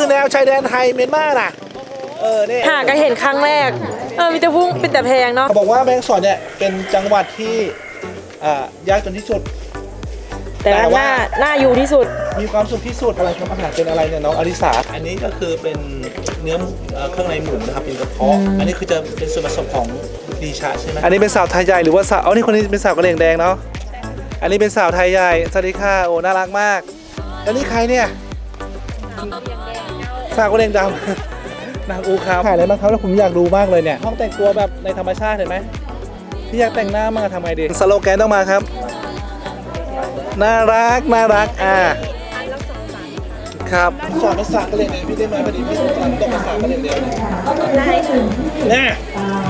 คือแนวชายแดนไทยเมียนมาน่ะ เออเนี่ยหาก็เห็นครั้งแรก เออมีแต่พุ่งเป็นแต่แพงเนาะเขาบอกว่าแมงสอนเนี่ยเป็นจังหวัดที่อ่ายากจนที่สุด แต่แต่ว่าว่าหน้าหน้าอยู่ที่สุด มีความสุขที่สุดอะไรครับอาหารเป็นอะไรเนี่ยน้องอริสาอันนี้ก็คือเป็นเนื้อเอ่อเครื่องในหมูนะครับเป็นกระเพาะ อันนี้คือจะเป็นส่วนผสมของดีชาใช่ไหมอันนี้เป็นสาวไทยใหญ่หรือว่าสาวอ๋อนี่คนนี้เป็นสาวกระเหลี่ยงแดงเนาะอันนี้เป็นสาวไทยใหญ่สวัสดีค่ะโอ้น่ารักมากอันนี้ใครเนี่ย สาวกระเหลี่ยงดำนางอูครับถ่ายอะไรบ้างครับแล้วผมอยากดูมากเลยเนี่ยห้องแต่งตัวแบบในธรรมชาติเห็นไหมพี่อยากแต่งหน้ามาทำไงดีสโลแกนต้องมาครับน่ารักน่ารักอ่าครับสอนภาษากะเหรี่ยงเองพี่ได้ไหมพอดีพี่สอนตกภาษากะเหรี่ยงเดียวเลยได้ค่ะแน่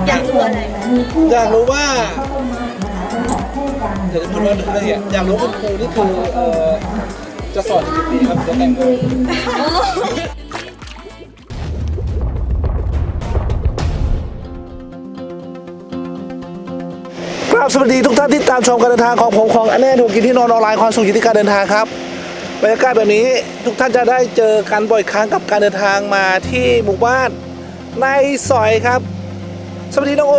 อยากรู้อะไรอยากรู้ว่าเดี๋ยวจะพูดว่าเรื่องอย่างอยากรู้ว่าคุณครูนี่คือเอ่อจะสอนอีกกี่ปีครับจะแต่งงาน กราบสวัสดีทุกท่านที่ตามชมการเดินทางของผมของอันแน่ถูกกินที่นอนออนไลน์ความสุขอยู่ที่การเดินทางครับบรรยากาศแบบนี้ทุกท่านจะได้เจอกันบ่อยครั้งกับการเดินทางมาที่หมู่บ้านในซอยครับ สวัสดีน้องโอ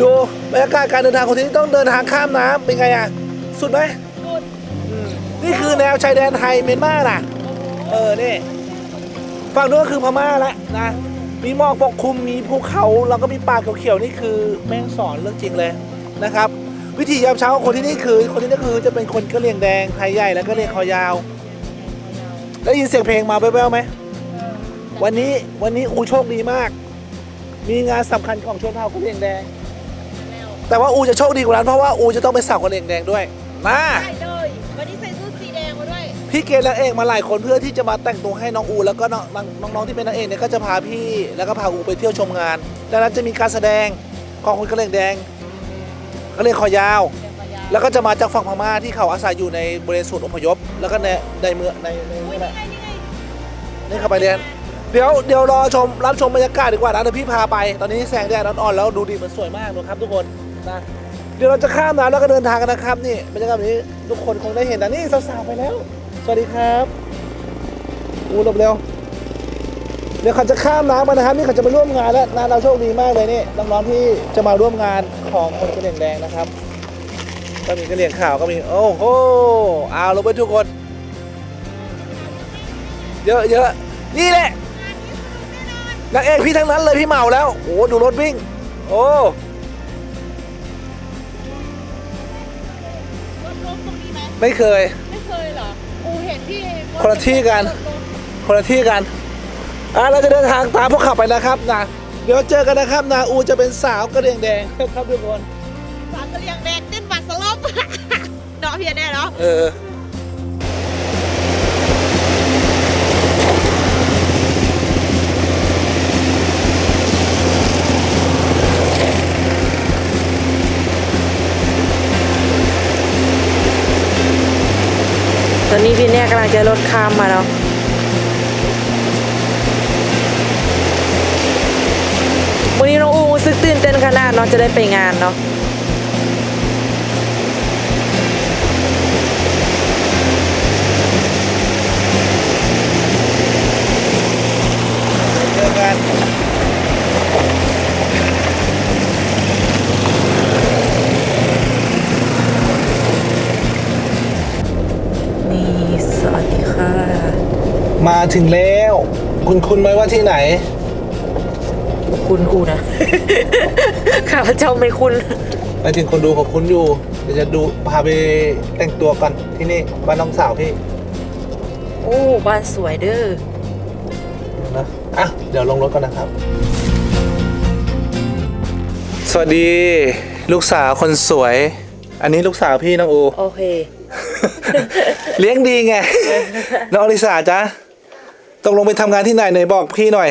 ดูบรรยากาศการเดินทางของที่นี่ต้องเดินทางข้ามน้ำเป็นไงอะสุดไหมอืมนี่คือแนวชายแดนไทยเมียนมาน่ะ เออนี่ฝั่งนู้นก็คือพม่าแล้วนะ มีหมอกปกคลุมมีภูเขาแล้วก็มีป่าเขียวๆนี่คือแม่งสอนเรื่องจริงเลยนะครับ วิธียามเช้าของคนที่นี่คือ คนที่นี่คือจะเป็นคนกะเหรี่ยงแดงไทยใหญ่แล้วก็เรียงคอยาว ได้ยินเสียงเพลงมาแว่วๆไหมวันนี้วันนี้อูโชคดีมาก มีงานสำคัญของชนเผ่ากะเหรี่ยงแดง แต่ว่าอูจะโชคดีกว่านั้นเพราะว่าอูจะต้องไปสาวกะเหรี่ยงแดงด้วยมา พี่เกณฑ์และเอกมาหลายคนเพื่อที่จะมาแต่งตัวให้น้องอู แล้วก็น้องน้องน้องๆที่เป็นนางเอกเนี่ยก็จะพาพี่แล้วก็พาอูไปเที่ยวชมงานดังนั้นจะมีการแสดงของคนกะเหรี่ยงแดงกะเหรี่ยงคอยาว แล้วก็จะมาจากฝั่งพม่าที่เขาอาศัยอยู่ในบริเวณศูนย์อพยพ แล้วก็ในในเมืองในในนี่แหละนี่เข้าไปเรียนเดี๋ยวเดี๋ยวรอชมรับชมบรรยากาศดีกว่านะเดี๋ยวพี่พาไปตอนนี้แสงแดดอ่อนๆแล้วดูดีมันสวยมากนะครับทุกคนนะเดี๋ยวเราจะข้ามน้ำแล้วก็เดินทางกันนะครับนี่บรรยากาศแบบนี้ทุกคนคงได้เห็นนะนี่สาวๆไปแล้ว สวัสดีครับอูหลบเร็วเดี๋ยวเขาจะข้ามน้ำมานะครับนี่เขาจะมาร่วมงานแล้วนะเราโชคดีมากเลยนี่น้องๆที่จะมาร่วมงานของคนกระเหลี่ยงแดงนะครับ ก็มีกระเหลี่ยงขาวก็มีโอ้โหเอาลงไปทุกคน เยอะเยอะนี่แหละนางเอกพี่ทั้งนั้นเลยพี่เหมาแล้วโอ้ดูรถวิ่ง โอ้ไม่เคย ห็นพี่คนละที่กัน คนละที่กันอะเราจะเดินทางตามพวกเขาไปนะครับนะเดี๋ยวเจอกันนะครับนาอูจะเป็นสาวกระเรียงแดงครับทุกคนสามกระเลียงแดงเต้นบัตรสลบเนาะเพียแน่เนาะเออ อนนี้พี่เนี่ยกำลังจะลดข้ามมาเนาะวันนี้น้องอูรู้สึกตื่นเต้นขนาดเนาะจะได้ไปงานเนาะ มาถึงแล้ว คุณคุณไหมว่าที่ไหน คุณอูนะ ข้าพเจ้าไม่คุณไปถึงคนดูของคุณอยู่ เดี๋ยวจะดูพาไปแต่งตัวกันที่นี่บ้านน้องสาวพี่ โอ้บ้านสวยเด้อนะอะเดี๋ยวลงรถก่อนนะครับ สวัสดี ลูกสาวคนสวย อันนี้ลูกสาวพี่น้องอู โอเค เลี้ยงดีไง น้องอลิสาจ๊ะ ตกลงไปทำงานที่ไหนไหนบอกพี่หน่อย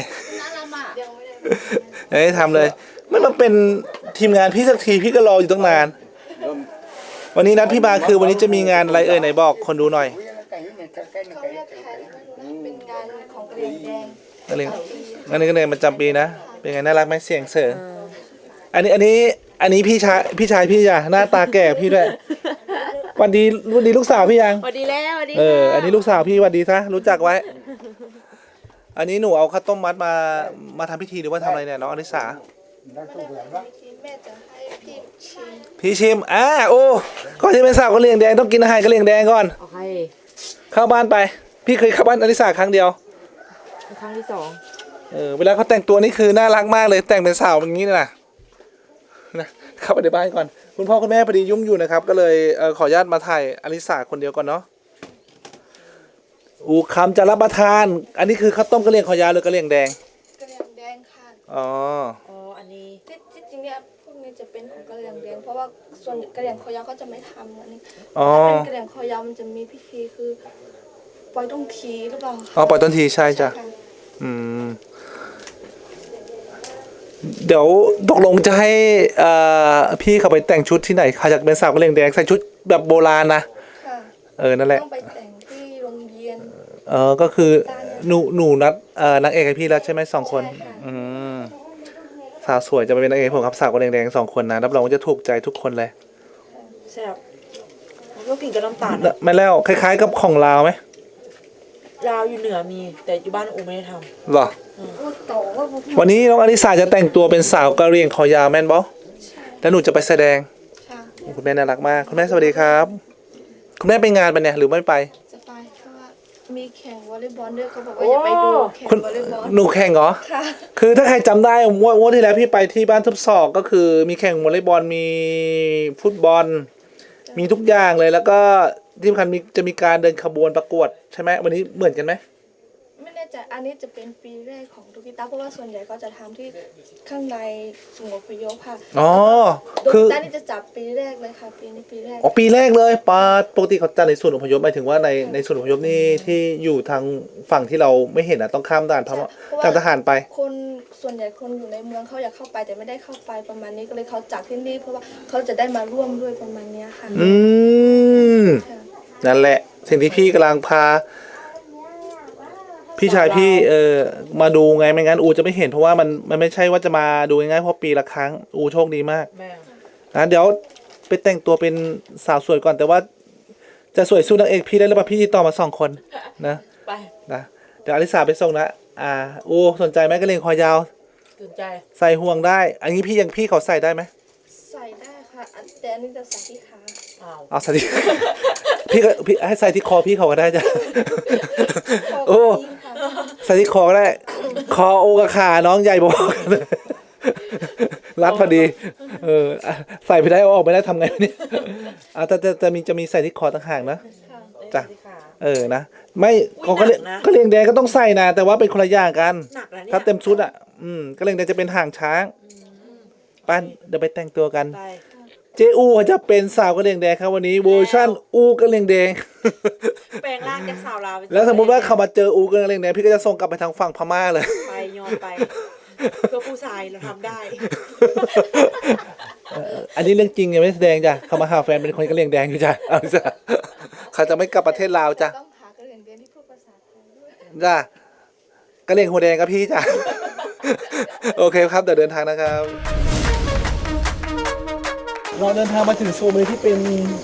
เอ้ยทำเลยไม่มาเป็นทีมงานพี่สักทีพี่ก็รออยู่ตั้งนาน วันนี้นัดพี่มาคือวันนี้จะมีงานอะไรเอ่ยไหนบอกคนดูหน่อยเป็นงานของกระเลียงแดงนั่นเองนั่นเองก็เลยมันจำปีนะ เป็นไงน่ารักไหมเสียงเสริงอันนี้อันนี้อันนี้พี่ชายพี่ชายพี่จ้ะหน้าตาแก่พี่ด้วยวันดีวันดีลูกสาวพี่ยังสวัสดีแล้วสวัสดีเอออันนี้ลูกสาวพี่หวันดีซะรู้จักไว้ อันนี้หนูเอาข้าวต้มมัดมามาทำพิธีหรือว่าทำอะไรเนี่ยน้องอลิสาแม่จะให้พี่ชิมพี่ชิมอ่าโอ้ก่อนที่เป็นสาวกะเหรี่ยงแดงต้องกินอาหารกะเหรี่ยงแดงก่อน โอเคเข้าบ้านไป พี่เคยเข้าบ้านอลิสาครั้งเดียวครั้งที่สองเออเวลาเขาแต่งตัวนี่คือน่ารักมากเลยแต่งเป็นสาวอย่างนี้เลยนะนะเข้าไปในบ้านก่อน คุณพ่อคุณแม่พอดียุ่งอยู่นะครับ ก็เลยเออขออนุญาตมาถ่ายอลิสาคนเดียวก่อนเนาะ อูคำจะรับประทาน อันนี้คือข้าวต้มกะเหรี่ยงขอยาวหรือกะเหรี่ยงแดง กระเหลี่ยงแดงค่ะอ๋อ อ๋อ อันนี้ ที่ที่จริงเนี่ยพวกนี้จะเป็นของกระเหลี่ยงแดงเพราะว่าส่วนกระเหลี่ยงคอยาวก็จะไม่ทำอันนี้อ๋อ ถ้าเป็นกระเหลี่ยงคอยาวมันจะมีพิธีคือปล่อยต้องทีหรือเปล่าอ๋อปล่อยต้นทีใช่จ้ะ ค่ะอืม เดี๋ยวตกลงจะให้เอ่อพี่เขาไปแต่งชุดที่ไหนเขาอยากเป็นสาวกะเหรี่ยงแดงใส่ชุดแบบโบราณนะ ค่ะเออ นั่นแหละ ต้องไปแต่งที่โรงเรียน เออก็คือหนูหนูนัดเอ่อนางเอกให้พี่แล้วใช่ไหมสองคน ใช่ค่ะ อืมสาวสวยจะไปเป็นนางเอกผมครับสาวกะเหรี่ยงแดงสองคนนะรับรองว่าจะถูกใจทุกคนเลยแซ่บแล้วก็กินกับน้ำตาลไม่แล้วคล้ายๆกับของลาวไหมยาวอยู่เหนือมี แต่อยู่บ้านอูไม่ได้ทหรอพูดโตว่าพูดวันนี้น้องอลิสาจะแต่งตัวเป็นสาวกะเหรี่ยงคอยาวแม่นบอแล้วหนูจะไปแสดง ค่ะคุณแม่น่ารักมาก คุณแม่สวัสดีครับ คุณแม่ไปงานปะเนี่ยหรือไม่ไป มีแข่งวอลเลย์บอลด้วยเขาบอกว่าอย่าไปดูแข่งคุณวอลเลย์บอลหนูแข่งเหรอ ค่ะ คือถ้าใครจำได้งวดงวดที่แล้วพี่ไปที่บ้านทุบศอกก็คือมีแข่งวอลเลย์บอลมีฟุตบอล มีทุกอย่างเลยแล้วก็ที่สำคัญมีจะมีการเดินขบวนประกวดใช่ไหมวันนี้เหมือนกันไหมไม่แน่ใจอันนี้จะเป็นปีแรกของ ทุกิตาเพราะว่าส่วนใหญ่ก็จะทำที่ข้างในสงบพยพค่ะอ๋อดูคือด้านนี้จะจับปีแรกเลยค่ะ ปีนี้ปีแรก อ๋อปีแรกเลยปาดปกติเขาจัดในส่วนอพยพหมายถึงว่าในในส่วนอพยพนี่ที่อยู่ทางฝั่งที่เราไม่เห็นอะต้องข้ามด่านพม่าทางทหารไป คนส่วนใหญ่คนอยู่ในเมืองเขาอยากเข้าไปแต่ไม่ได้เข้าไปประมาณนี้ก็เลยเขาจัดที่นี่เพราะว่าเขาจะได้มาร่วมด้วยประมาณเนี้ยค่ะอืม ค่ะนั่นแหละ สิ่งที่พี่กำลังพา พี่ชายพี่เออมาดูไงไม่งั้นอูจะไม่เห็นเพราะว่ามันมันไม่ใช่ว่าจะมาดูง่ายๆเพราะปีละครั้งอูโชคดีมากำแม่นะเดี๋ยวไปแต่งตัวเป็นสาวสวยก่อนแต่ว่า จะสวยสู้นางเอกพี่ได้หรือเปล่าพี่ติดต่อมาสองคนนะไปนะเดี๋ยวอลิสาไปส่งนะอ่าอูสนใจไหมกระเลงคอยาวตื่นใจใส่ห่วงได้ อันนี้พี่ยังพี่เขาใส่ได้ไหมใส่ได้ค่ะอันแต่อันนี้จะใส่ที่ขาอ้าวเอาใส่ที่พี่ก็พี่ให้ใส่ที่คอพี่เขาก็ได้จ้ะคอโอ้ก็ยิ่งค่ะ ใส่ที่คอก็ได้ คอโอกับขาน้องใหญ่บอกรัดพอดี เอออะใส่ไปได้เอาออกไม่ได้ทำไงเนี่ยอะแต่แต่แต่มีจะมีใส่ที่คอต่างหากนะค่ะจ้ะที่ขาเออนะไม่เขาก็เรียกหนักนะ ก็เรียงแดงก็ต้องใส่นะแต่ว่าเป็นคนละอย่างกัน หนักนะเนี่ยถ้าเต็มชุดอะ อืมก็เรียงแดงจะเป็นห่างช้างป้านเดี๋ยวไปแต่งตัวกัน ไป เจอูจะเป็นสาวกระเลียงแดงครับวันนี้เวอร์ชั่นอูกระเลียงแดง แปลงร่างจากสาวลาวเป็นแล้วสมมุติว่าเขามาเจออูกระเลียงแดงพี่ก็จะส่งกลับไปทางฝั่งพม่าเลย ไปยอมไปเพื่อผู้ชายเราทำได้ อันนี้เรื่องจริงยังไม่ได้แสดงจ้ะเขามาหาแฟนเป็นคนกระเลียงแดงอยู่จ้ะเอาจ้ะเขาจะไม่กลับประเทศลาวจ้ะต้องหากระเหลี่ยงเดือนที่พูดภาษาไทยด้วยจ้ะกระเลียงหัวแดงกับพี่จ้ะโอเคครับเดี๋ยวเดินทางนะครับ เราเดินทางมาถึงโซนเวณที่เป็น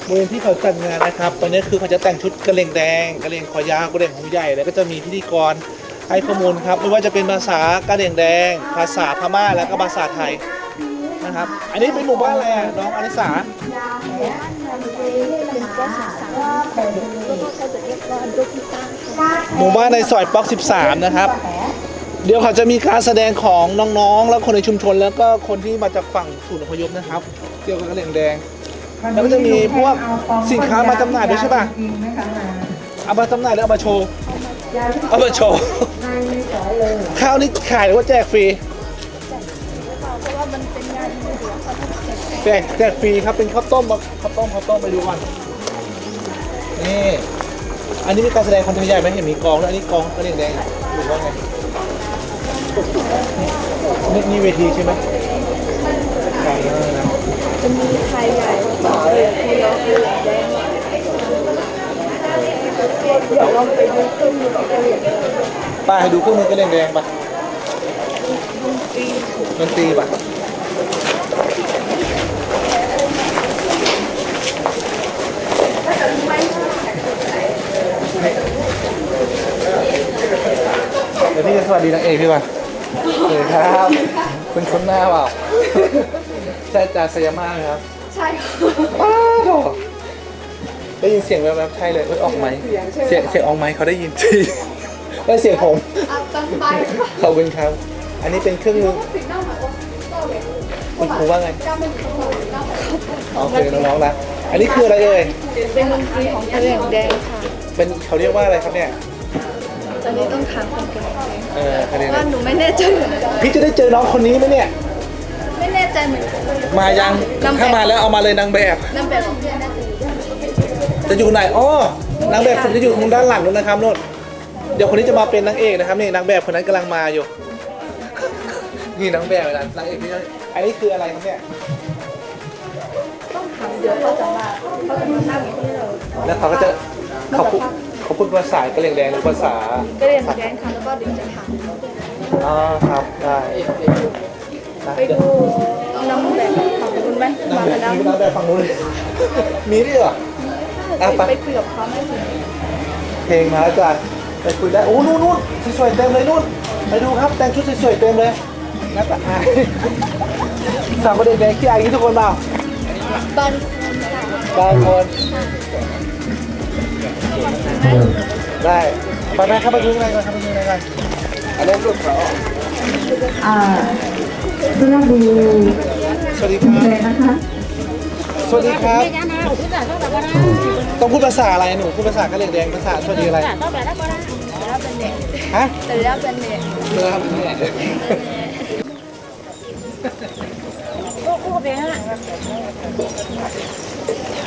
บริเวณที่เขาจัดงานนะครับ ตอนนี้คือเขาจะแต่งชุดกระเลงแดงกระเลงคอยาวกระเลงหูใหญ่ แล้วก็จะมีพิธีกรให้ข้อมูลครับ ไม่ว่าจะเป็นภาษากระเลงแดง ภาษาพม่าแล้วก็ภาษาไทยนะครับ อันนี้เป็นหมู่บ้านอะไรอะน้องอนิสาเป็นก็สงสาหมู่บ้านในซอยป๊อก 13 นะครับ เดี๋ยวเขาจะมีการแสดงของน้องๆ แล้วคนในชุมชน แล้วก็คนที่มาจากฝั่งศูนย์อพยพนะครับ เกี่ยวกับกระเหลี่ยงแดง แล้วก็จะมีพวกสินค้ามาจำหน่ายด้วยใช่ป่ะเอามาจำหน่ายแล้วเอามาโชว์เอามาโชว์ข้าวนี่ขายหรือว่าแจกฟรีเพราะว่ามันเป็นงานมือเดียวเขาต้องแจกแจกแจกฟรีครับเป็นข้าวต้มมาข้าวต้มข้าวต้มไปดูก่อนนี่อันนี้มีการแสดงคอนเทนต์ใหญ่ไหมเห็นมีกองแล้วยอันนี้กองกระเหลี่ยงแดงหรือว่าไงนี่นี่เวทีใช่ไหมใช่นะ จะมีไทยใหญ่ต่อเลยคือเราคือแดงเดี๋ยวเราไปดูเครื่องมือกระเหลี่ยงป้าให้ดูเครื่องมือกระเหลี่ยงแดงปะดนตรีปะดี๋ยวพี่จะสวัสดีนางเอกพี่ก่อนสวัสดีครับ คุณคุ้นหน้าเปล่า ใช่จ่าสยามาไหมครับใช่ค่ะอ้าวได้ยินเสียงแวบๆใช่เลยเอ้ยออกไหมเสียงเสียงออกไหมเขาได้ยินจริงได้เสียงผมอะจันไปค่ะขอบคุณครับ อันนี้เป็นเครื่องมือสิ่งหน้าหมายว่าโต้เลยคุณครูว่าไงก้าวเป็นของเราหน้าหมายโอเคน้องๆนะอันนี้คืออะไรเอ่ยเป็นดนตรีของกระเหรี่ยงแดงค่ะ เป็นเขาเรียกว่าอะไรครับเนี่ยตอนนี้ต้องถามคนกระเหรี่ยงแดงเออคะแนนว่าหนูไม่แน่ใจเหมือนกันพี่จะได้เจอน้องคนนี้ไหมเนี่ยไม่แน่ ใจเหมือนกันมายังถ้ามาแล้วเอามาเลยนางแบบนำแบบของเพื่อนน่าจะอยู่จะอยู่ไหนอ๋อนางแบบผมจะอยู่ทางด้านหลังนู้นนะครับนู่นเดี๋ยวคนนี้จะมาเป็นนางเอกนะครับนี่นางแบบคนนั้นกำลังมาอยู่ นี่นางแบบนะนางเอกนี่อันนี้คืออะไรครับเนี่ยต้องถามเดี๋ยวเขาจะมาเขาจะมานั่งที่เราแล้วเขาก็จะเขาพูดเขาพูดภาษากะเหรี่ยงแดงหรือภาษากระเหรี่ยงแดงค่ะแล้วก็เดี๋ยวจะถามอ๋อครับได้ ไปดูน้องแบบของคุณไหมนางมาแบแล้วบมีนางแบบฝั่งนู้นเลยมีด้วยเหรออะไปไปคุยกับเขาไหมถึงเพลงมาแล้วจ้ะไปคุยได้โอ้นู่นนู่นสวยๆเต็มเลยนู่นไปดูครับแต่งชุดสวยๆเต็มเลยน่าตาอายสาวประเด็นแดงขี้อายอย่างนี้ทุกคนเปล่าบ้านบางคนได้ไปไหมครับไปดูอะไรก่อนครับไปดูอะไรก่อนอันนี้รูปเขาอ่า เรื่องดูสวัสดีครับเลยนะคะ สวัสดีครับ ต้องพูดภาษาอะไรหนูพูดภาษากะเหรี่ยงแดงภาษาสวัสดีอะไรฮะแต่แล้วเป็นเนี่ยเรือครับเนี่ย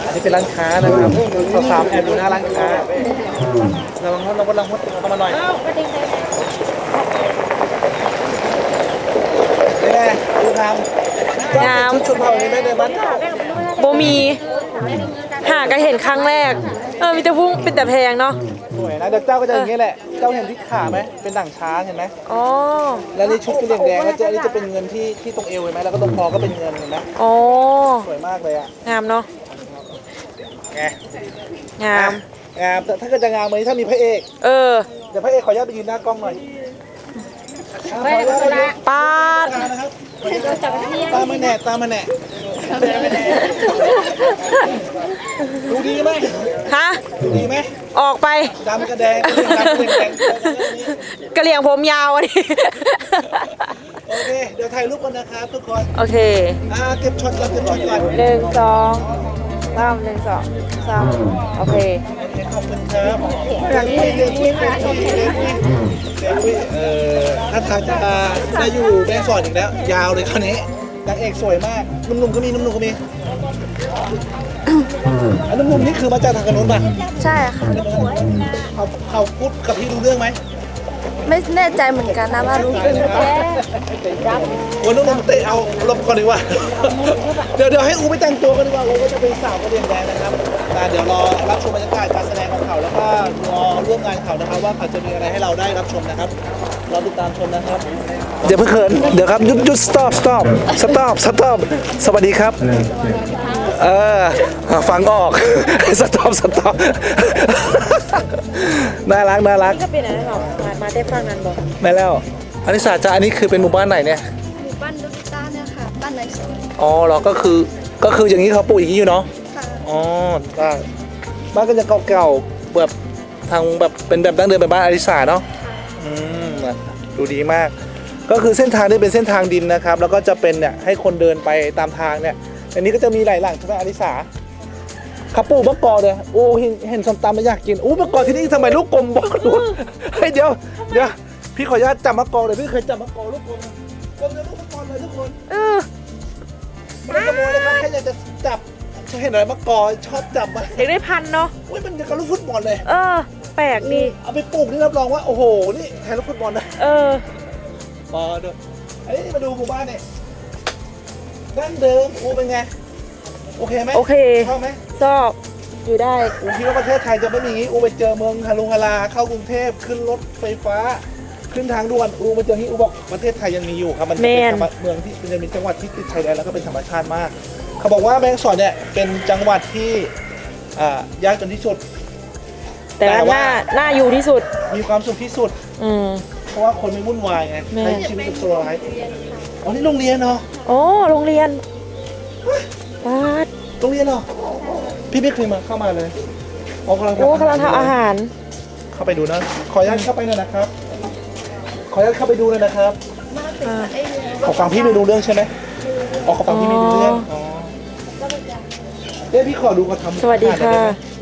อันนี้เป็นร้านค้านะครับสาวๆแอบดูหน้าร้านค้าระวังระวังระวังมดเข้ามาหน่อยนี่ไงดูทำงาม ชุดชนเผ่านี้ไหมในบ้านเก่าโบมีหาก็เห็นครั้งแรก เออมีแต่พุ่งเป็นแต่แพงเนาะสวยนะเดี๋ยวเจ้าก็จะอย่างนี้แหละ เจ้าเห็นที่ขาไหมเป็นด่างช้างเห็นไหมอ๋อแล้วนี่ชุดกระเหลี่ยงแดงแล้วจะอันนี้จะเป็นเงินที่ที่ตรงเอวเห็นไหมแล้วก็ตรงคอก็เป็นเงินเห็นไหมอ๋อสวยมากเลยอะงามเนาะไงงามงามแต่ถ้าเกิดจะงามวันนี้ถ้ามีพระเอก เออเดี๋ยวพระเอกขออนุญาตไปยืนหน้ากล้องหน่อยอะขออนุญาตไปยืนปาดตามนะครับ ตามมาแหน่ตามมาแหน่ดูดีไหมฮะ ดูดีไหมออกไปดำกระแดงกระแดงกระแดงกระเหลี่ยงผมยาวอันนี้ โอเค เดี๋ยวถ่ายรูปกันนะครับทุกคน โอเค อ่า เก็บช็อตก่อนเก็บช็อตก่อนหนึ่งสอง สามหนึ่งสองสามโอเคโอเคขอบคุณครับเดี๋ยวคุยเดี๋ยวคุยเดี๋ยวคุยเดี๋ยวคุยเดี๋ยวคุยเอ่อถ้าทางจะจะอยู่แม่สอดอีกแล้ว ยาวเลยคราวนี้นางเอกสวยมากหนุ่มๆก็มีหนุ่มๆก็มีอันหนุ่มๆนี่คือมาจากทางกระนุนป่ะใช่ค่ะเขาเขาพูดกับพี่รู้เรื่องไหม ไม่แน่ใจเหมือนกันนะว่ารู้เป็นแค่วันนู้นเตะเอาลบก่อนดีกว่า เดี๋ยวเดี๋ยวให้อูไปแต่งตัวกันดีกว่าอูก็จะเป็นสาวกระเดียงแดงนะครับแต่เดี๋ยวรอรับชมบรรยากาศการแสดงของเขาแล้วก็รอร่วมงานเขานะครับ ว่าเขาจะมีอะไรให้เราได้รับชมนะครับรอติดตามชมนะครับ เดี๋ยวเพิ่งเขินเดี๋ยวครับหยุดหยุด stop stop stop stop สวัสดีครับ เออฟังออก stop stop น่ารักน่ารักก็เป็นอะไรหรอมามาได้ฟังนั้นบอกแม่แล้ว อันนี้ศาสตร์จ้าอันนี้คือเป็นหมู่บ้านไหนเนี่ย หมู่บ้านลูกต้าเนี่ยค่ะ บ้านในสวนอ๋อเหรอก็คือก็คืออย่างนี้เขาปลูกอย่างนี้อยู่เนาะ ค่ะอ๋อได้บ้านก็จะเก่าๆแบบทางแบบเป็นแบบดั้งเดิมแบบบ้านอาริสาเนาะ อืมนะดูดีมาก ก็คือเส้นทางนี้เป็นเส้นทางดินนะครับ แล้วก็จะเป็นเนี่ยให้คนเดินไปตามทางเนี่ย อันนี้ก็จะมีหลายหลังใช่ไหมอาริสาเขาปลูกมะกอเลยโอ้เห็นเห็นส้มตำแล้วอยากกินอู้มะกอที่นี่ทำไมลูกกลมบอกดูเฮ้ยเดี๋ยวเดี๋ยวพี่ขออนุญาตจับมะกอเลยพี่เคยจับมะกอลูกกลมกลมเลยลูกมะกอเลยทุกคนเออไม่ได้ขโมยนะครับแค่อยากจะจับเห็นอะไรมะกอชอบจับมาอยากได้พันเนาะอุ้ยมันจะกับลูกฟุตบอลเลย เออ แปลกดีเอาไปปลูกนี่รับรองว่าโอ้โหนี่แทนลูกฟุตบอลนะเออพอดูอันนี้มาดูหมู่บ้านเนี่ย ดั้งเดิมอูเป็นไง โอเคไหมโอเคชอบไหมชอบอยู่ได้อูคิดว่าประเทศไทยจะไม่มีอย่างนี้อูไปเจอเมืองฮารุงฮาราเข้ากรุงเทพขึ้นรถไฟฟ้า ขึ้นทางด่วนอูมาเจอที่อูบอกประเทศไทยยังมีอยู่ครับมันจะเป็นแม่นธรรมเมืองที่มันจะมีจังหวัดที่ติดชายแดนแล้วก็เป็นธรรมชาติมาก เขาบอกว่าแมงสอนเนี่ยเป็นจังหวัดที่อ่ายากจนที่สุด แต่ว่าแต่หว่าน้าหน้าอยู่ที่สุดมีความสุขที่สุด อืมเพราะว่าคนไม่วุ่นวายไงแม่ใช้ชีวิตแบบสโลไลฟ์ อ๋อนี่โรงเรียนเนาะโอ้โรงเรียนวัดโรงเรียนเนาะพี่ไม่เคยมาเข้ามาเลยอ๋อกำลังโอ้กำลังทำอาหาร เข้าไปดูนะ ขออนุญาตเข้าไปหน่อยนะครับ ขออนุญาตเข้าไปดูเลยนะครับอ่าขอฟังพี่ไม่รู้เรื่องใช่ไหมอ๋อขอฟังพี่ไม่รู้เรื่องอ๋อเอ๊ะพี่ขอดูเขาทำสวัสดีค่ะ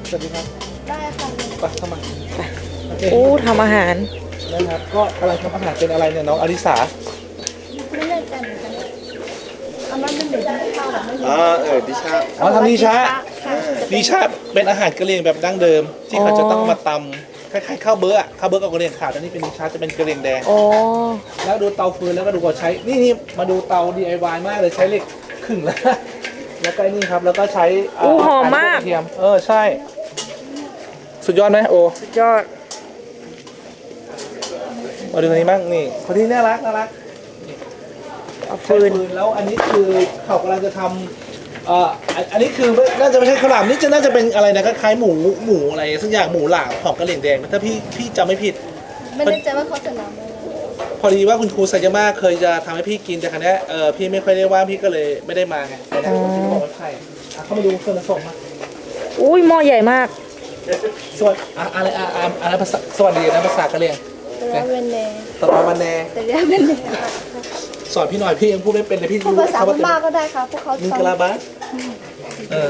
สวัสดีครับได้ค่ะไปเข้ามาโอเคโอ้ทำอาหารนะครับก็กำลังทำอาหารเป็นอะไรเนี่ยน้องอลิสา ไม่แน่ใจเหมือนกันอันนั้นเป็นเหมือนที่ข้าว อะไม่รู้อ่าเออดิชาอ๋อทำดีชาค่ะดีชาเป็นอาหารกะเหรี่ยงแบบดั้งเดิม ที่เขาจะต้องมาตำคล้ายๆข้าวเบอร์อะข้าวเบอร์กับกะเหรี่ยงขาวแต่นี่เป็นดีชาจะเป็นกะเหรี่ยงแดง โอ้ แล้วดูเตาฟืนแล้วก็ดูเขาใช้ นี่นี่มาดูเตา DIY มากเลยใช้เหล็กขึ่งแล้ว แล้วก็ไอ้นี่ครับแล้วก็ใช้เอู้หอมมากกระเทียมเออใช่ สุดยอดไหมโอ สุดยอด มาดูตรงนี้บ้างนี่คนที่น่ารักน่ารัก เอาใช้ฟืนฟืน แล้วอันนี้คือเขากำลังจะทำเอ่ออันอันนี้คือไม่น่าจะไม่ใช่ข้าวหลามนี่จะน่าจะเป็นอะไรนะก็คล้ายหมูหมูอะไรสักอย่างหมูหลามของกะเหรี่ยงแดงถ้าพี่พี่จำไม่ผิด ไม่แน่ใจว่าเขาจะนำอะไรพอดีว่าคุณครูไซยาม่าเคยจะทำให้พี่กินแต่ครั้งนี้ยเออพี่ไม่ค่อยได้ว่างพี่ก็เลยไม่ได้มาไงแต่เนี่ยพี่บอกว่าใครอะเข้ามาดูส่วนผสมมาอุ้ยหม้อใหญ่มาก สวัสดีอะอะไรอะอะอะไรภาษาสวัสดีนะภาษากะเหรี่ยงแต่ว่าเป็นแนตบมาบันแน แต่ว่าเป็นแน สอนพี่หน่อยพี่ยังพูดไม่เป็นเลยพี่พูดรู้ภาษาคำว่าพม่าก็ได้ค่ะพวกเขามิงฟักะลาบาเออ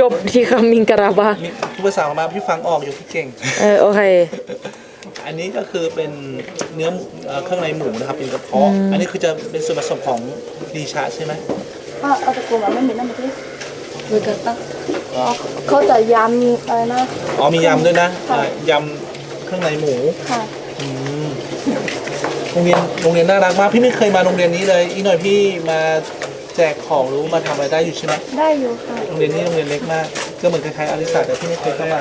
จบที่คำมิงกะราบามีพูดภาษาพม่าพี่ฟังออกอยู่พี่เก่ง เออโอเค อันนี้ก็คือเป็นเนื้อเอ่อเครื่องในหมูนะครับเป็นกระเพาะ อันนี้คือจะเป็นส่วนผสมของดีชาใช่ไหม อะเอาตะกูมาไม่เหม็นน้ำมันที่มือกันตั้งเขาจะยำอะไรนะ อ๋อมียำด้วยนะค่ะอ่ายำเครื่องในหมู ค่ะอืม โรงเรียนโรงเรียนน่ารักมากพี่ไม่เคยมาโรงเรียนนี้เลย อีกหน่อยพี่มาแจกของหรือมาทำอะไรได้อยู่ใช่ไหมได้อยู่ค่ะ โรงเรียนนี้โรงเรียนเล็กมาก ก็เหมือนคล้ายๆอลิสาแต่พี่ไม่เคยเข้ามา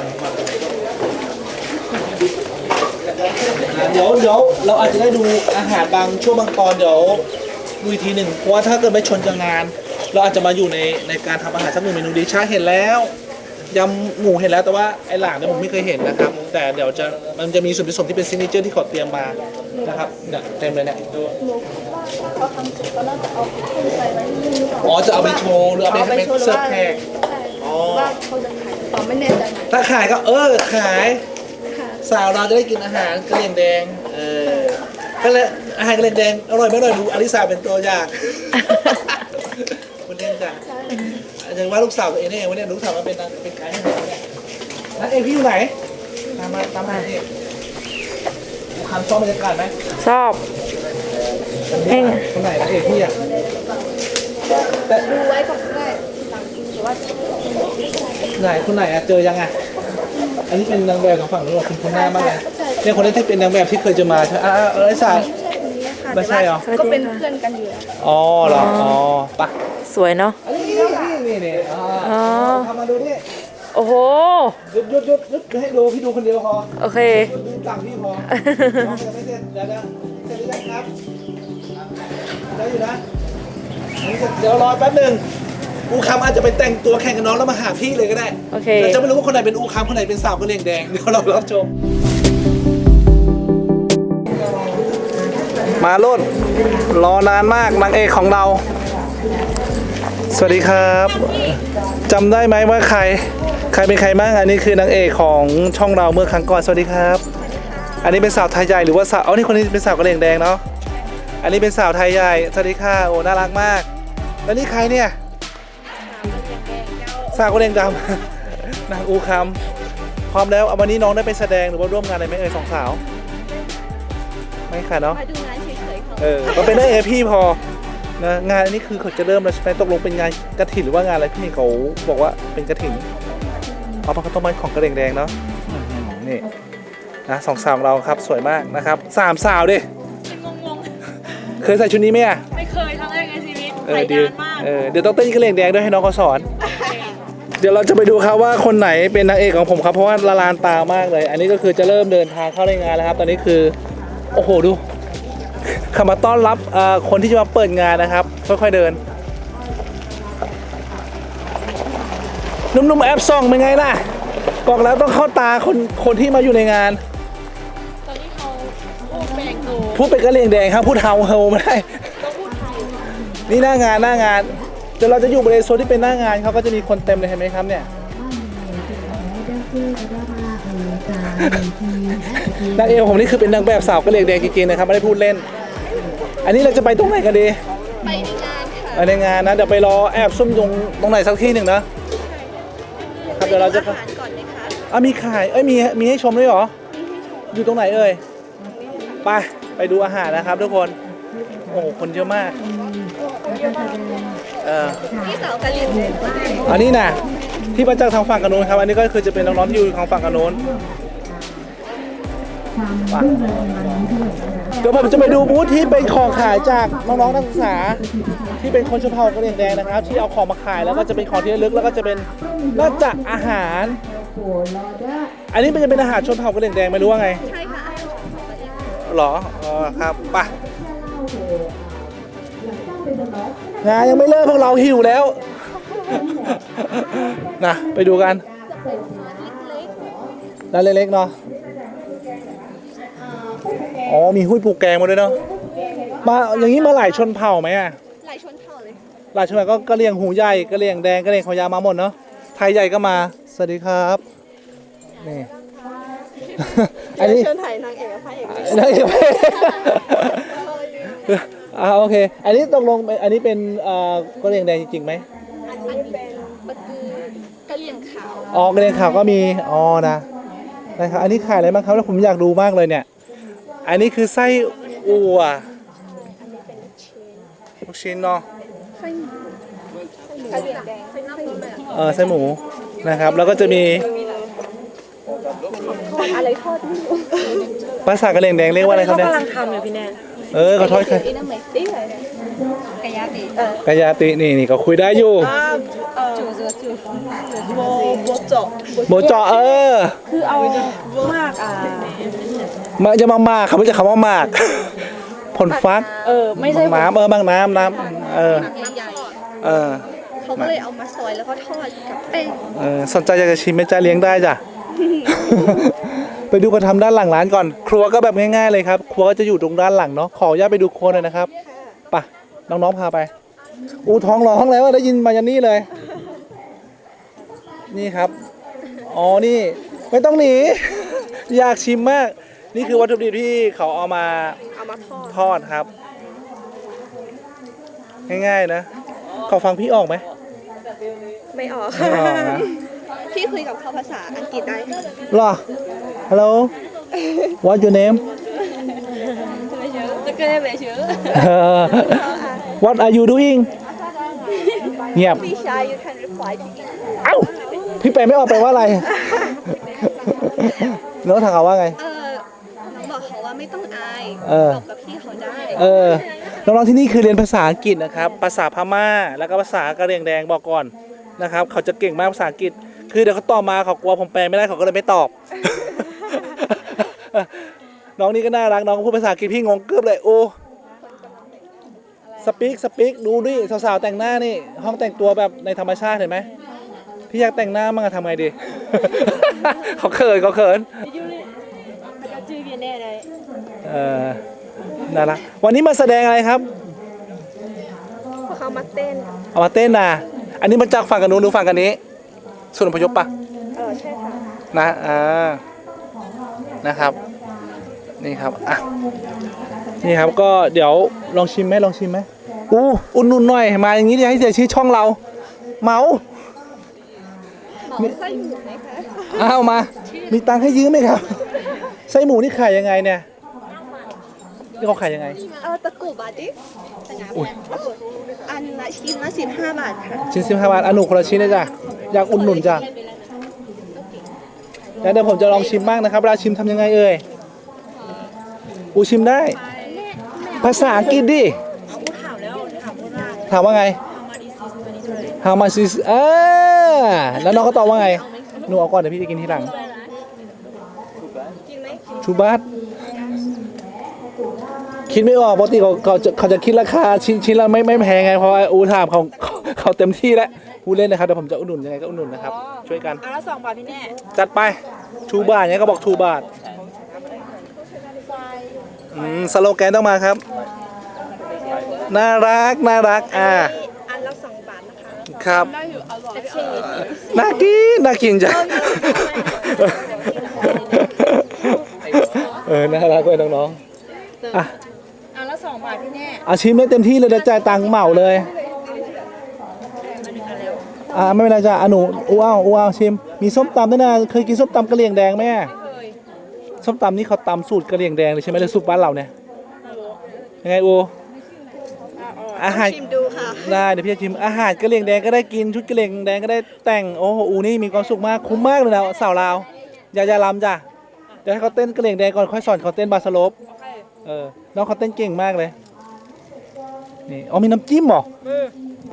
เดี๋ยวเดี๋ยวเราอาจจะได้ดูอาหารบางช่วงบางตอนเดี๋ยวดูอีกทีหนึ่งเพราะว่าถ้าเกิดไม่ชนกับงาน เราอาจจะมาอยู่ในในการทำอาหารสักหนึ่งเมนูดีชาเห็นแล้ว ยำหมูเห็นแล้วแต่ว่าไอ้หลามเนี่ยผมไม่เคยเห็นนะครับ แต่เดี๋ยวจะมันจะมีส่วนผสมที่เป็นซิกเนเจอร์ที่เขาเตรียมมานะครับเนี่ยเต็มเลยเนี่ยหนูคิดว่าถ้าเขาทำเสร็จก็น่าจะเอาขึ้นไปไว้ที่นี่หรือเปล่าอ๋อจะเอาไปโชว์หรือเอาไปเอาไปให้โชว์หรือเสิร์ฟว่าแขกใช่อ๋อว่าเขาจะขายหรือเปล่าไม่แน่ใจเหมือนกันถ้าขายก็เออขายค่ะสาวเราจะได้กินอาหารกะเหรี่ยงแดงเออก็เลยอาหารกะเหรี่ยงแดงอร่อยไม่อร่อยดูอลิสาเป็นตัวอย่าง คุณเล่นจ้ะ ใช่ อาจารย์ว่าลูกสาวตัวเองได้ไงวะเนี่ยลูกสาวมาเป็นนางเป็นไกด์ให้หนูเนี่ยนักเอกพี่อยู่ไหนตามมาตามมาเอกคำชอบบรรยากาศไหมชอบเองคนไหนนักเอกพี่อะแต่ดูไว้ก่อนก็ได้หลังแต่ว่าไหนคนไหนอะเจอยังอะอันนี้เป็นนางแบบของฝั่งนู้นเหรอคุณคุณหน้ามากเลยเนี่ยคนนี้ที่เป็นนางแบบที่เคยจะมาใช่ไหมอ่าอลิสาไม่ใช่คนนี้ค่ะ ไม่ใช่เหรอ แต่ว่าก็เป็นเพื่อนกันอยู่แล้วอ๋อเหรอ อ๋อไปะสวยเนาะอันนี้นี่นี่นี่อ๋ออ๋อ ทำมาดูนี่โอ้โห หยุดหยุดหยุดหยุดให้ดูพี่ดูคนเดียวพอโอเค หยุดดูต่างพี่พอน้องยังไม่เสร็จเดี๋ยวนะเสร็จหรือยังครับได้อยู่นะอันนี้เสร็จเดี๋ยวรอแป๊บหนึ่งอูคำอาจจะไปแต่งตัวแข่งกับน้องแล้วมาหาพี่เลยก็ได้โอเค เราจะไม่รู้ว่าคนไหนเป็นอูคำคนไหนเป็นสาวกะเหรี่ยงแดงเดี๋ยวเรารับชม มาโลดรอนานมากนางเอกของเรา สวัสดีครับจำได้ไหมว่าใคร ใครเป็นใครบ้างอันนี้คือนางเอกของช่องเราเมื่อครั้งก่อนสวัสดีครับ อันนี้เป็นสาวไทยใหญ่หรือว่าสาวอ๋อนี่คนนี้เป็นสาวกระเหรี่ยงแดงเนาะอันนี้เป็นสาวไทยใหญ่สวัสดีค่ะโอ้น่ารักมาก แล้วนี่ใครเนี่ยสาวกระเหรี่ยงดำนางอูคำพร้อมแล้วเอาวันนี้น้องได้ไปแสดงหรือว่าร่วมงานอะไรไหมเอ่ยสองสาวไม่ค่ะเนาะมาดูงาน เฉยๆค่ะเออก็เป็นได้เอพี่พอนะงานอันนี้คือเขาจะเริ่มแล้วใช่ไหมตกลงเป็นงานกระถินหรือว่างานอะไรพี่เห็นเขาบอกว่าเป็นกระถินเอาปลาข้าวต้มมัดของกระเดงแดงเนาะอื้อหือนี่นะสองสาวของเราครับสวยมากนะครับสามสาวดิเคยใส่ชุดนี้ไหมอะไม่เคยครั้งแรกในชีวิตเออดีเออเดี๋ยวต้องเต้นกระเดงแดงด้วยให้น้องเขาสอน เดี๋ยวเราจะไปดูครับว่าคนไหนเป็นนางเอกของผมครับเพราะว่าละลานตามากเลย อันนี้ก็คือจะเริ่มเดินทางเข้าในงานแล้วครับ ตอนนี้คือ โอ้โหดู เข้ามาต้อนรับเอ่อคนที่จะมาเปิดงานนะครับ ค่อยๆเดินนุ่มๆแอปซองเป็นไงล่ะบอกแล้วต้องเข้าตาคนคนที่มาอยู่ในงาน ตอนนี้พูดเป็นกะเหรี่ยงแดงครับพูดเฮาเฮาไม่ได้นี่หน้างานหน้างานเดี๋ยวเราจะอยู่บริเวณโซนที่เป็นหน้างานเขาก็จะมีคนเต็มเลยเห็นไหมครับเนี่ย นางเอวผมนี่คือเป็นนางแบบสาวกะเหรี่ยงแดงจริงๆนะครับไม่ได้พูดเล่น อันนี้เราจะไปตรงไหนกันดีไปในงานค่ะไปในงานนะเดี๋ยวไปรอแอบซุ่มยงตรงไหนสักที่หนึ่งนะครับเดี๋ยวเราจะอาหารก่อนไหมคะอะมีขายเอ้ยมีมีให้ชมด้วยเหรออยู่ตรงไหนเอ่ยไปไปดูอาหารนะครับทุกคนโอ้โหคนเยอะมากเออพี่สาวกะเหรี่ยงเลยอันนี้นะ ที่มาจากทางฝั่งกันโน้นครับ อันนี้ก็คือจะเป็นน้องๆที่อยู่ทางฝั่งกันโน้นไปเดี๋ยวผมจะไปดูบูธที่เป็นของขายจากน้องๆนักศึกษา ที่เป็นคนชนเผ่ากะเหรี่ยงแดงนะครับ ที่เอาของมาขายแล้วก็จะเป็นของที่ระลึกแล้วก็จะเป็นนอกจากอาหาร อันนี้มันจะเป็นอาหารชนเผ่ากะเหรี่ยงแดงไม่รู้ว่าไงใช่ค่ะหรออ๋อครับไปงานยังไม่เริ่มพวกเราหิวแล้ว นะไปดูกันร้านเล็กๆเนาะอ๋อมีหุ้ยปลูกแกงมาด้วยเนาะมาอย่างนี้มาหลายชนเผ่าไหมอะหลายชนเผ่าเลยหลายชนเผ่าก็กะเหรี่ยงหูใหญ่กะเหรี่ยงแดงกะเหรี่ยงขอยาวมาหมดเนาะไทยใหญ่ก็มาสวัสดีครับนี่อันนี้เชิญถ่ายนางเอกกับพระเอกได้ครับอ่าโอเค อันนี้ตกลงเป็นอันนี้เป็นเอ่อกะเหรี่ยงแดงจริงๆไหม อันนี้เป็นปะกือกะเหรี่ยงขาว อ๋อกะเหรี่ยงขาวก็มีอ๋อนะนะครับอันนี้ขายอะไรบ้างครับแล้วผมอยากดูมากเลยเนี่ย อันนี้คือไส้อั่วลูกชิ้นเนาะกะเหรี่ยงแดงเป็นน้ำมันเออไส้หมูนะครับ แล้วก็จะมีอะไรทอดไม่รู้ภาษากะเหรี่ยงแดงเรียกว่าอะไรครับเขาเนี่ยกำลังทำอยู่พี่แนนเออเขาทอดไข่อีน้ำเหม็กตี้เลยกะยาติเออกายาตินี่นี่ก็คุยได้อยู่จูจูจู โบโบโจโบเจาะเออ คือเอามากอะมันจะมามากเขาไม่จะคำว่ามากผลฟัก เออ ไม่ใช่น้ำเออบางน้ำน้ำเออเออเขาก็เลยเอามาซอยแล้วก็ทอดกับแป้งเออสนใจอยากจะชิมไหมจ้าเลี้ยงได้จ้ะไปดูกันทำด้านหลังร้านก่อน ครัวก็แบบง่ายๆเลยครับ ครัวก็จะอยู่ตรงด้านหลังเนาะขออนุญาตไปดูครัวหน่อยนะครับไปะน้องๆพาไป อูท้องร้องแล้วได้ยินมายันนี่เลย นี่ครับ อ๋อ นี่ ไม่ต้องหนี อยากชิมมาก นี่คือวัตถุดิบที่เขาเอามาเอามาทอดทอดครับ ง่ายๆนะ เขาฟังพี่ออกไหมไม่ออกไม่ออกนะพี่คุยกับเขาภาษาอังกฤษได้หรอ Hello What's your name จะเกิดอะไรเชื้อ What are you doing เงียบพี่ชาย you can reply to me เอ้า พี่แปลไม่ออกไปลว่าอะไรน้องถามเขาว่าไง เออน้องบอกเขาว่าไม่ต้องอายเออ บอกกับพี่เขาได้เออ น้องๆที่นี่คือเรียนภาษาอังกฤษนะครับ ภาษาพม่า แล้วก็ภาษากะเหรี่ยงแดงบอกก่อนนะครับ เขาจะเก่งมากภาษาอังกฤษ คือเดี๋ยวเขาตอบมาเขากลัวผมแปลไม่ได้เขาก็เลยไม่ตอบ น้องนี่ก็น่ารัก น้องก็พูดภาษาอังกฤษพี่งงเกือบเลยโอ้ สปีกสปีกดูดิสาวๆแต่งหน้านี่ ห้องแต่งตัวแบบในธรรมชาติเห็นไหม พี่อยากแต่งหน้ามั่งอะทำไงดี เขาเขินเขาเขิน ชื่อพี่แน่เลยเออน่ารักวันนี้มาแสดงอะไรครับพอเขามาเต้น เอามาเต้นนะอันนี้มาจากฝั่งกันนู้นหรือฝั่งกันนี้ส่วนอพยพปะเออใช่ค่ะ นะอ่านะครับ นี่ครับอะนี่ครับก็เดี๋ยวลองชิมไหมลองชิมไหมอู้อุ่นนุ่นหน่อยมาอย่างนี้จะให้เสียชื่อช่องเรา เมา หมอไส้หมูไหมคะอ้าวมา มีตังค์ให้ยืมไหมครับ ไส้หมูนี่ขายยังไงเนี่ยนี่เขาขายยังไง เออตะกุบาดิอุ๊ย อันละชิ้นละสิบห้าบาทค่ะชิ้นสิบห้าบาทอันหนูคนละชิ้นเลยจ้ะอยากอุ่นหนุนจ้ะแล้วเดี๋ยวผมจะลองชิมบ้างนะครับเวลาชิมทำยังไงเอ่ยอูชิมได้ ภาษาอังกฤษดิถามแล้วถามว่าถามว่าไง How much is เออแล้วน้องก็ตอบว่าไง หนูเอาก่อนเดี๋ยวพี่จะกินทีหลังกินไหมชูบัตคิดไม่ออกปกติเขาเขาจะเขาจะคิดราคาชิ้นชิ้นละไม่ไม่แพงไงเพราะว่าอูถามเขาเขาเขาเต็มที่แล้วพูดเล่นนะครับเดี๋ยวผมจะอุดหนุนยังไงก็อุดหนุนนะครับ ช่วยกันอันละสองบาทพี่แน่จัดไปทูบาทเนี่ยก็บอกทูบาทอืมสโลแกนต้องมาครับ น่ารัก น่ารัก อ่า อันละสองบาทนะ คะครับ ได้อยู่อร่อยน่ากินน่ากินจ้ะเออน่ารักเลยน้องๆอะอันละสองบาทพี่แน่อาชิมได้เต็มที่เลยเดี๋ยวจ่ายตังค์เหมาเลยอ่าไม่เป็นไรจ้ะอะหนูอ้าวอ้าวชิม มีส้มตำด้วยนะเคยกินส้มตำกะเหรี่ยงแดงไหมส้มตำนี่เขาตำสูตรกะเหรี่ยงแดงเลยใช่ไหมหรือสูตรบ้านเราเนี่ยยังไงอู อาหารชิมดูค่ะ ได้เดี๋ยวพี่จะชิมอาหารกะเหรี่ยงแดงก็ได้กินชุดกะเหรี่ยงแดงก็ได้แต่งโอ้โหอูนี่มีความสุขมากคุ้มมากเลยนะสาวลาวอย่าอย่าลำจ้ะเดี๋ยวให้เขาเต้นกะเหรี่ยงแดงก่อนค่อยสอนเขาเต้นบาสโลปเออน้องเขาเต้นเก่งมากเลยนี่อ๋อมีน้ำจิ้มเหรอ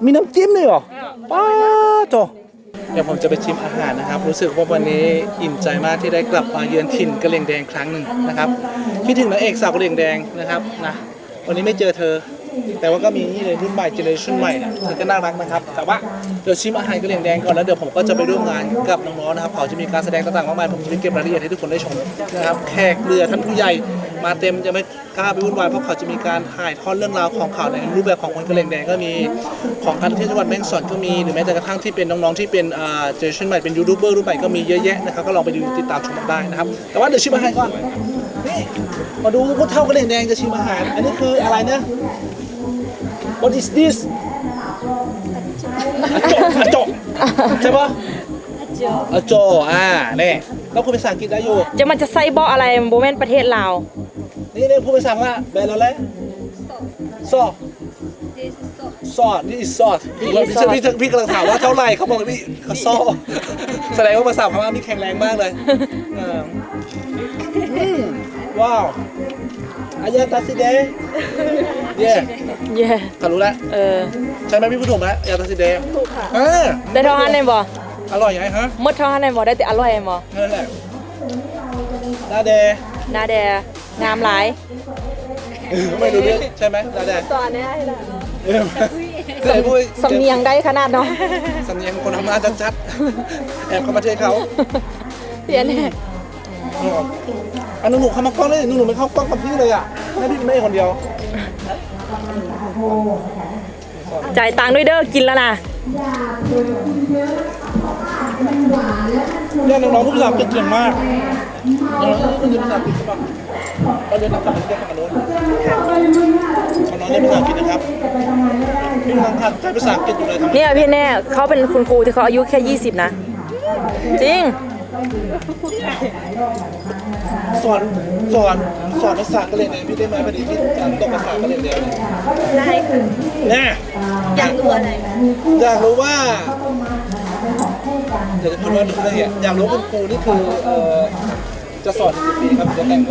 มีน้ำจิ้มเลยเหรอป้าโจเดี๋ยวผมจะไปชิมอาหารนะครับ รู้สึกว่าวันนี้อิ่มใจมากที่ได้กลับมาเยือนถิ่นกะเหรี่ยงแดงครั้งหนึ่งนะครับคิดถึงนางเอกสาวกะเหรี่ยงแดงนะครับนะวันนี้ไม่เจอเธอ แต่ว่าก็มีนี่เลยรุ่นใหม่เจเนอเรชั่นใหม่เธอก็น่ารักนะครับ แต่ว่าเดี๋ยวชิมอาหารกะเหรี่ยงแดงก่อนแล้วเดี๋ยวผมก็จะไปร่วมงานกับน้องๆนะครับเขาจะมีการแสดงต่างๆมากมายผมจะเก็บรายละเอียดให้ทุกคนได้ชมนะครับแขกเรือท่านผู้ใหญ่มาเต็มจะไม่กล้าไปวุ่นวายเพราะเขาจะมีการถ่ายทอดเรื่องราวของเขาในรูปแบบของคนกะเหรี่ยงแดงก็มีของการที่จังหวัดแม่ฮ่องสอนก็มีหรือแม้แต่กระทั่งที่เป็นน้องๆที่เป็นเจเนอเรชั่นใหม่เป็นยูทูบเบอร์รุ่นใหม่ก็มีเยอะแยะนะครับก็ลองไปดูติดตามชมกันได้นะครับ แต่ว่าเดี๋ยวชิมอาหารก่อนนี่มาดูพวกเท่ากะเหรี่ยงแดงจะชิมอาหาร อันนี้คืออะไรเนี่ย What is this อะโจอะโจใช่ปะอะโจอ่าเนี่ยต้องพูดภาษาอังกฤษได้อยู่ จะมันจะใส่เบาะอะไรโบแมนประเทศลาว นี่เนี่ยพูดภาษาว่าแบลแล้วแหละซอซอนี่ซอสพี่พี่พี่พี่กำลังถามว่าเท่าไหร่เขาบอกพี่เขาซอแสดงว่าภาษาพม่านี่แข็งแรงมากเลยอ่าอืมว้าว อายาตาซิเดะเย่เย่เขารู้แล้วเออใช่ไหมพี่ผู้ถูกไหมอายาตาซิเดะถูกค่ะได้เท่าหันในบ่อร่อยยังไงฮะหมดเท่าหันในบ่ได้แต่อร่อยบ่นั่นแหละดาแดหน้าแดงามหลายไม่รู้เรื่องใช่ไหมดาแดตอนนี้ให้ละเออเคยพูดสำเนียงได้ขนาดเนาะสำเนียงคนทำงานชัดๆแอบเข้าประเทศเขาเพียนแน่ อันนุ่มๆเข้ามากล้องเลยนุ่มๆไม่เข้ากล้องกับพี่เลยอะให้พี่ไม่คนเดียวจ่ายตังค์ด้วยเด้อกินแล้วนะเนี่ยน้องๆผู้ภาษาอังกฤษเก่งมากน้องๆเรียนภาษาอังกฤษใช่ปะเราเรียนภาษาอังกฤษกับโน้นน้องๆเรียนภาษาอังกฤษนะครับพี่กำลังหัดใช้ภาษาอังกฤษอยู่เลยทำไมเนี่ยพี่แน่เขาเป็นคุณครูที่เขาอายุแค่ 20 นะ จริง สอนสอนสอนภาษากะเหรี่ยงเนี่ยพี่ได้ไหมพอดีที่การตกภาษากะเหรี่ยงเดียวเลยได้ค่ะเนี่ยอยากรู้อะไรอยากรู้ว่าเดี๋ยวจะพูดว่าดูละเอียดอยากรู้ว่าคุณครูนี่คือเอ่อจะสอนกี่ปีครับจะแต่งง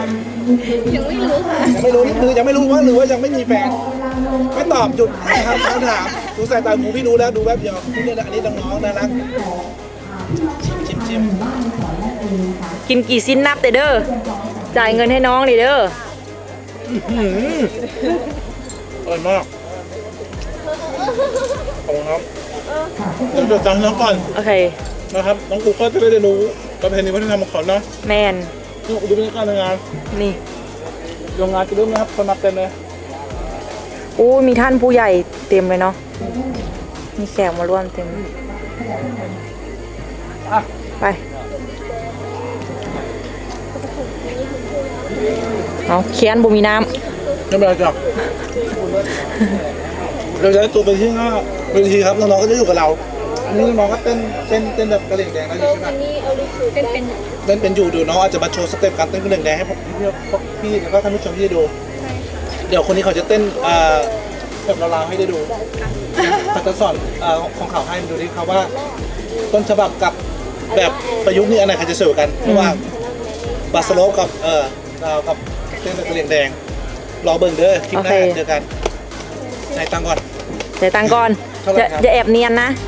านยังไม่รู้ค่ะยังไม่รู้นี่คือยังไม่รู้ว่าหรือว่ายังไม่มีแฟนไม่ตอบหยุดนะครับคำถามดูสายตาครูพี่รู้แล้วดูแวบเดียวนี่เนี่ยนะอันนี้น้องๆน่ารัก ชิมชิมกินกี่สิ้นนับแต่เด้อ จ่ายเงินให้น้องดิเด้ออืมอร่อยมากขอบคุณครับเดี๋ยวเดี๋ยวจังน้องก่อนโอเค นะครับ น้องกูก็จะได้เรียนรู้ประเพณีวัฒนธรรมของเขาเนาะแมนดูบรรยากาศในงานนี่โรงงานจะเริ่มนะครับคนมาเต็มเลยอู้มีท่านผู้ใหญ่เต็มเลยเนาะมีแขกมาร่วมเต็มอะ ไป เอาเคียนบุมีน้ไม่เป็นไรจ้ะเราจะได้ตัวไปที่หน้าเวทีครับน้องๆก็จะอยู่กับเราอันนี้น้องๆก็เต้นเต้นเต้นแบบกระเหลี่ยงแดงนะอยู่ใช่ไหมเป็นเป็นเต้นเป็นอยู่ดูน้องอาจจะมาโชว์สเต็ปการเต้นกระเหลี่ยงแดงให้พวกพี่พวกพี่แล้วก็ท่านผู้ชมที่ได้ดู เดี๋ยวคนนี้เขาจะเต้นอ่าแบบลาวๆให้ได้ดูเขาจะสอนอ่าของเขาให้ดูดิครับว่า ต้นฉบับกับ แบบประยุกต์นี่อันไหนใครจะสวยกว่ากันระหว่างบาสโลปกับเอ่อลาวกับเต้นแบบกระเหลี่ยงแดงรอเบิ่งเด้อคลิปหน้าเจอกันจ่ายตังค์ก่อนำเดี๋ยวตังค์ก่อน เท่าไหร่อย่าครับ อย่าแอบเนียนนะเ